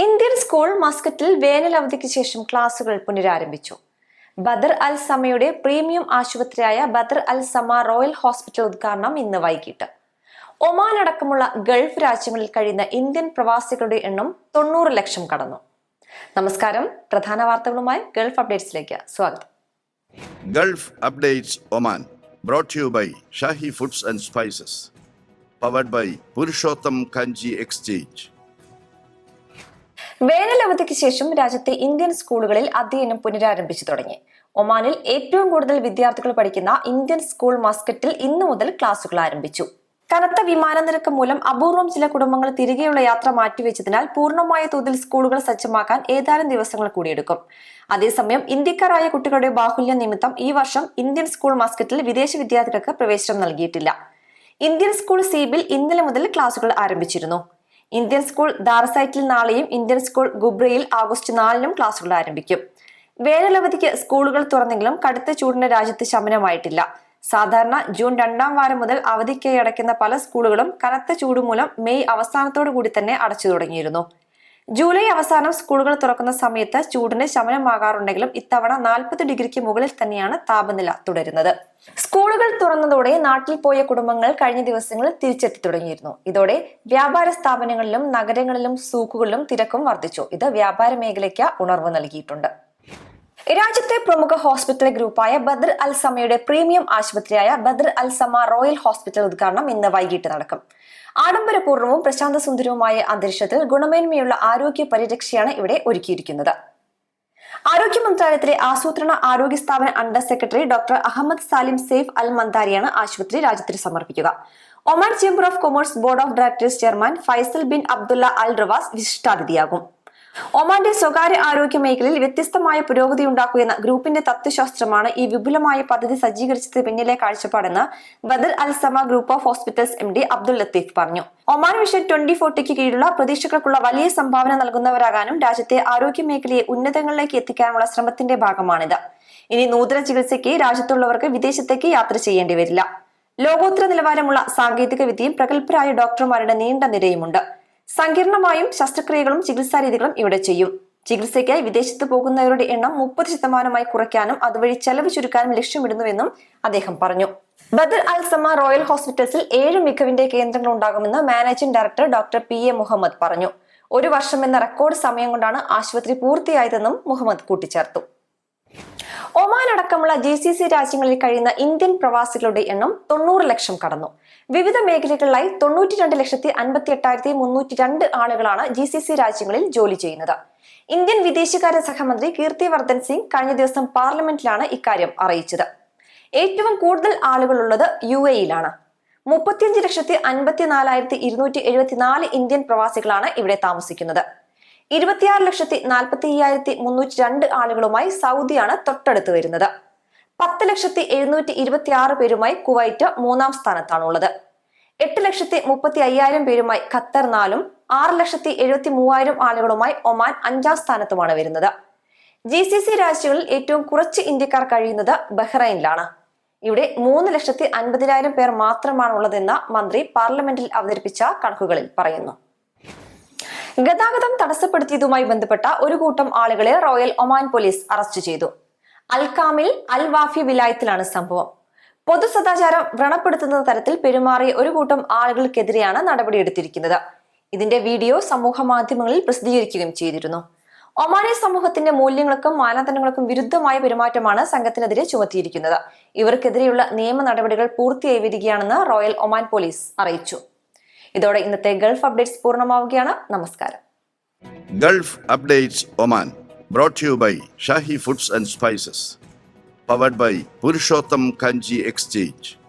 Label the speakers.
Speaker 1: Indian school മസ്കറ്റിൽ വേനൽ അവധിക്ക് ശേഷം ക്ലാസുകൾ പുനരാരംഭിച്ചു. ബദർ അൽ സമയുടെ premium ആശുപത്രിയായ Badr Al Sama Royal Hospital ഉദ്ഘാടനം ഇന്ന് വൈകിട്ട്. ഒമാൻ അടക്കമുള്ള ഗൾഫ് രാജ്യങ്ങളിൽ കഴിയുന്ന ഇന്ത്യൻ പ്രവാസികളുടെ എണ്ണം തൊണ്ണൂറ് ലക്ഷം കടന്നു. നമസ്കാരം. പ്രധാന വാർത്തകളുമായി ഗൾഫ് അപ്ഡേറ്റ്സിലേക്ക് സ്വാഗതം.
Speaker 2: Gulf updates Oman brought you by Shahi Foods and Spices. Powered by Purushottam Kanji Exchange.
Speaker 1: വേനൽ അവധിക്ക് ശേഷം രാജ്യത്തെ ഇന്ത്യൻ സ്കൂളുകളിൽ അധ്യയനം പുനരാരംഭിച്ചു തുടങ്ങി. ഒമാനിൽ ഏറ്റവും കൂടുതൽ വിദ്യാർത്ഥികൾ പഠിക്കുന്ന ഇന്ത്യൻ സ്കൂൾ മസ്കറ്റിൽ ഇന്നു മുതൽ ക്ലാസുകൾ ആരംഭിച്ചു. കനത്ത വിമാന നിരക്ക് മൂലം അപൂർവം ചില കുടുംബങ്ങൾ തിരികെയുള്ള യാത്ര മാറ്റിവെച്ചതിനാൽ പൂർണമായ തോതിൽ സ്കൂളുകൾ സജ്ജമാക്കാൻ ഏതാനും ദിവസങ്ങൾ കൂടിയെടുക്കും. അതേസമയം ഇന്ത്യക്കാരായ കുട്ടികളുടെ ബാഹുല്യം നിമിത്തം ഈ വർഷം ഇന്ത്യൻ സ്കൂൾ മസ്കറ്റിൽ വിദേശ വിദ്യാർത്ഥികൾക്ക് പ്രവേശനം നൽകിയിട്ടില്ല. ഇന്ത്യൻ സ്കൂൾ സീബിൽ ഇന്നലെ മുതൽ ക്ലാസുകൾ ആരംഭിച്ചിരുന്നു. ഇന്ത്യൻ സ്കൂൾ ദാർസൈറ്റിൽ നാളെയും ഇന്ത്യൻ സ്കൂൾ ഗുബ്രയിൽ ആഗസ്റ്റ് നാലിനും ക്ലാസുകൾ ആരംഭിക്കും. വേനലവധിക്ക് സ്കൂളുകൾ തുറന്നെങ്കിലും കടുത്ത ചൂടിന് രാജ്യത്ത് ശമനമായിട്ടില്ല. സാധാരണ ജൂൺ രണ്ടാം വാരം മുതൽ അവധിക്കായി അടയ്ക്കുന്ന പല സ്കൂളുകളും കനത്ത ചൂടുമൂലം മെയ് അവസാനത്തോടു കൂടി തന്നെ അടച്ചു തുടങ്ങിയിരുന്നു. ജൂലൈ അവസാനം സ്കൂളുകൾ തുറക്കുന്ന സമയത്ത് ചൂടിന് ശമനമാകാറുണ്ടെങ്കിലും ഇത്തവണ നാൽപ്പത് ഡിഗ്രിക്ക് മുകളിൽ തന്നെയാണ് താപനില തുടരുന്നത്. സ്കൂളുകൾ തുറന്നതോടെ നാട്ടിൽ പോയ കുടുംബങ്ങൾ കഴിഞ്ഞ ദിവസങ്ങളിൽ തിരിച്ചെത്തി തുടങ്ങിയിരുന്നു. ഇതോടെ വ്യാപാര സ്ഥാപനങ്ങളിലും നഗരങ്ങളിലും സൂക്കുകളിലും തിരക്കും വർദ്ധിച്ചു. ഇത് വ്യാപാര മേഖലയ്ക്ക് ഉണർവ് നൽകിയിട്ടുണ്ട്. രാജ്യത്തെ പ്രമുഖ ഹോസ്പിറ്റൽ ഗ്രൂപ്പായ ബദർ അൽ സമയുടെ premium ആശുപത്രിയായ Badr al Sama royal hospital ഉദ്ഘാടനം ഇന്ന് വൈകിട്ട് നടക്കും. ആഡംബരപൂർണവും പ്രശാന്ത സുന്ദരവുമായ അന്തരീക്ഷത്തിൽ ഗുണമേന്മയുള്ള ആരോഗ്യ പരിരക്ഷയാണ് ഇവിടെ ഒരുക്കിയിരിക്കുന്നത്. ആരോഗ്യ മന്ത്രാലയത്തിലെ ആസൂത്രണ ആരോഗ്യ സ്ഥാപന under secretary doctor Ahmed Salim Saif al മന്ദാരിയാണ് ആശുപത്രി രാജ്യത്തിന് സമർപ്പിക്കുക. Oman chamber of commerce board of directors chairman Faisal bin Abdullah al Rawas വിശിഷ്ടാതിഥിയാകും. ഒമാന്റെ സ്വകാര്യ ആരോഗ്യ മേഖലയിൽ വ്യത്യസ്തമായ പുരോഗതി ഉണ്ടാക്കുകയെന്ന ഗ്രൂപ്പിന്റെ തത്വശാസ്ത്രമാണ് ഈ വിപുലമായ പദ്ധതി സജ്ജീകരിച്ചത് പിന്നിലെ കാഴ്ചപ്പാടെന്ന് Badr al Sama group of hospitals M D Abdul Latif പറഞ്ഞു. ഒമാൻ വിഷൻ ട്വന്റി ഫോർട്ടിക്ക് കീഴിലുള്ള പ്രതീക്ഷകൾക്കുള്ള വലിയ സംഭാവന നൽകുന്നവരാകാനും രാജ്യത്തെ ആരോഗ്യ മേഖലയെ ഉന്നതങ്ങളിലേക്ക് എത്തിക്കാനുള്ള ശ്രമത്തിന്റെ ഭാഗമാണിത്. ഇനി നൂതന ചികിത്സയ്ക്ക് രാജ്യത്തുള്ളവർക്ക് വിദേശത്തേക്ക് യാത്ര ചെയ്യേണ്ടി വരില്ല. ലോകോത്തര നിലവാരമുള്ള സാങ്കേതിക വിദ്യയും പ്രഗത്ഭരായ ഡോക്ടർമാരുടെ നീണ്ട നിരയുമുണ്ട്. സങ്കീർണമായും ശസ്ത്രക്രിയകളും ചികിത്സാ രീതികളും ഇവിടെ ചെയ്യും. ചികിത്സയ്ക്കായി വിദേശത്ത് പോകുന്നവരുടെ എണ്ണം മുപ്പത് ശതമാനമായി കുറയ്ക്കാനും അതുവഴി ചെലവ് ചുരുക്കാനും ലക്ഷ്യമിടുന്നുവെന്നും അദ്ദേഹം പറഞ്ഞു. ബദർ അൽ സമ റോയൽ ഹോസ്പിറ്റൽസിൽ ഏഴ് മികവിന്റെ കേന്ദ്രങ്ങൾ ഉണ്ടാകുമെന്ന് managing director doctor P A Muhammad പറഞ്ഞു. ഒരു വർഷം എന്ന റെക്കോർഡ് സമയം കൊണ്ടാണ് ആശുപത്രി പൂർത്തിയായതെന്നും മുഹമ്മദ് കൂട്ടിച്ചേർത്തു. ഒമാൻ അടക്കമുള്ള ജി സി സി രാജ്യങ്ങളിൽ കഴിയുന്ന ഇന്ത്യൻ പ്രവാസികളുടെ എണ്ണം തൊണ്ണൂറ് ലക്ഷം കടന്നു. വിവിധ മേഖലകളിലായി തൊണ്ണൂറ്റി രണ്ട് ലക്ഷത്തി അൻപത്തി എട്ടായിരത്തി മുന്നൂറ്റി രണ്ട് ആളുകളാണ് ജി സി സി രാജ്യങ്ങളിൽ ജോലി ചെയ്യുന്നത്. ഇന്ത്യൻ വിദേശകാര്യ സഹമന്ത്രി കീർത്തിവർദ്ധൻ സിംഗ് കഴിഞ്ഞ ദിവസം പാർലമെന്റിലാണ് ഇക്കാര്യം അറിയിച്ചത്. ഏറ്റവും കൂടുതൽ ആളുകളുള്ളത് യു എയിലാണ് മുപ്പത്തിയഞ്ച് ലക്ഷത്തി അൻപത്തിനാലായിരത്തി ഇരുന്നൂറ്റി എഴുപത്തിനാല് ഇന്ത്യൻ പ്രവാസികളാണ് ഇവിടെ താമസിക്കുന്നത്. ഇരുപത്തിയാറ് ലക്ഷത്തി നാൽപ്പത്തി അയ്യായിരത്തി മുന്നൂറ്റി രണ്ട് ആളുകളുമായി സൗദിയാണ് തൊട്ടടുത്ത് വരുന്നത്. പത്ത് ലക്ഷത്തി എഴുന്നൂറ്റി ഇരുപത്തി ആറ് പേരുമായി കുവൈറ്റ് മൂന്നാം സ്ഥാനത്താണുള്ളത്. എട്ട് ലക്ഷത്തി മുപ്പത്തി അയ്യായിരം പേരുമായി ഖത്തർ നാലും ആറ് ലക്ഷത്തി എഴുപത്തി മൂവായിരം ആളുകളുമായി ഒമാൻ അഞ്ചാം സ്ഥാനത്തുമാണ് വരുന്നത്. ജി സി സി രാജ്യങ്ങളിൽ ഏറ്റവും കുറച്ച് ഇന്ത്യക്കാർ കഴിയുന്നത് ബഹ്റൈനിലാണ്. ഇവിടെ മൂന്ന് ലക്ഷത്തി അൻപതിനായിരം പേർ മാത്രമാണുള്ളതെന്ന് മന്ത്രി പാർലമെന്റിൽ അവതരിപ്പിച്ച കണക്കുകളിൽ പറയുന്നു. ഗതാഗതം തടസ്സപ്പെടുത്തിയതുമായി ബന്ധപ്പെട്ട ഒരു കൂട്ടം ആളുകളെ റോയൽ ഒമാൻ പോലീസ് അറസ്റ്റ് ചെയ്തു. അൽകാമിൽ അൽ വാഫി വിലായത്തിലാണ് സംഭവം. പൊതു സദാചാരം വ്രണപ്പെടുത്തുന്ന തരത്തിൽ പെരുമാറിയ ഒരു കൂട്ടം ആളുകൾക്കെതിരെയാണ് നടപടിയെടുത്തിരിക്കുന്നത്. ഇതിന്റെ വീഡിയോ സമൂഹ മാധ്യമങ്ങളിൽ പ്രസിദ്ധീകരിക്കുകയും ചെയ്തിരുന്നു. ഒമാനി സമൂഹത്തിന്റെ മൂല്യങ്ങൾക്കും മാനദണ്ഡങ്ങൾക്കും വിരുദ്ധമായ പെരുമാറ്റമാണ് സംഘത്തിനെതിരെ ചുമത്തിയിരിക്കുന്നത്. ഇവർക്കെതിരെയുള്ള നിയമ നടപടികൾ പൂർത്തിയായി വരികയാണെന്ന് റോയൽ ഒമാൻ പോലീസ് അറിയിച്ചു. ഇതോടെ ഇന്നത്തെ ഗൾഫ് അപ്ഡേറ്റ്സ് പൂർണമാവുകയാണ്. നമസ്കാരം.
Speaker 2: Gulf updates Oman brought you by Shahi foods and spices powered by Purushottam Kanji exchange